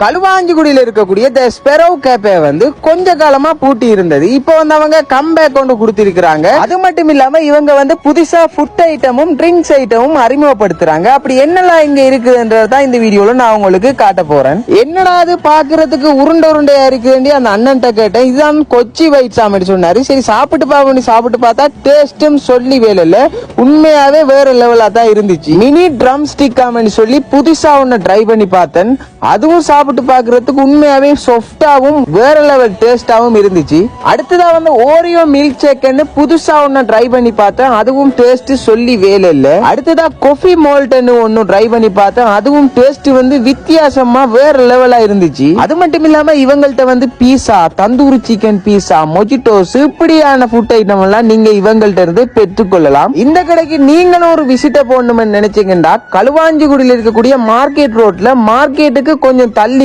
களுவாஞ்சிக்குடியில இருக்கக்கூடிய த ஸ்பெரோ கேப்பே வந்து கொஞ்ச காலமா பூட்டி இருந்தது. இப்போ வந்து அவங்க கம்பேக் கொண்டு கொடுத்திருக்கிறாங்க. அது மட்டும் இல்லாம இவங்க வந்து புதுசா ஃபுட் ஐட்டமும் ட்ரிங்க்ஸ் ஐட்டமும் அறிமுகப்படுத்துறாங்க. அப்படி என்னெல்லாம் இங்க இருக்குதுன்றது தான் இந்த வீடியோல நான் உங்களுக்கு காட்ட போறேன். என்னடா அது பாக்குறதுக்கு உருண்டை உருண்டையா இருக்கு வேண்டிய அந்த அண்ணன் கேட்டேன். இதுதான் கொச்சி வைட் சாமி சொன்னாரு. சரி சாப்பிட்டு பாப்பி சாப்பிட்டு பார்த்தா டேஸ்டும் சொல்லி வேலையில உண்மையாவே வேற லெவலா தான் இருந்துச்சு. மினி ட்ரம் ஸ்டிக் சொல்லி புதுசா ஒன்னு ட்ரை பண்ணி பார்த்தேன். அதுவும் சாப்பிட்டு பாக்குறதுக்கு உண்மையாவே சாஃப்டாவும் வேற லெவல் டேஸ்டாவும் இருந்துச்சு. அடுத்ததா வந்து ஓரியோ மில்க் ஷேக்னு புதுசா ஒன்னு ட்ரை பண்ணி பார்த்தேன். அதுவும் டேஸ்ட் சொல்லி வேலை இல்ல. அடுத்ததா கொஃபி மோல்ட்னு ஒன்னு ட்ரை பண்ணி பார்த்தேன். அதுவும் டேஸ்ட் வந்து வித்தியாசமா வேற லெவலா இருந்துச்சு. அது மட்டும் இல்லாம இவங்கள்ட்ட வந்து pizza tandoori chicken pizza mojitos இப்படியான ஃபுட் ஐட்டம் எல்லாம் நீங்க இவங்கள்ட்ட இருந்து பெற்றுக்கொள்ளலாம். இந்த கடைக்கு நீங்களும் ஒரு விசிட்ட போடணும்னு நினைச்சீங்கன்னா களுவாஞ்சிக்குடியில் இருக்கக்கூடிய மார்க்கெட் ரோட்ல மார்க்கெட்டுக்கு கொஞ்சம் தள்ளி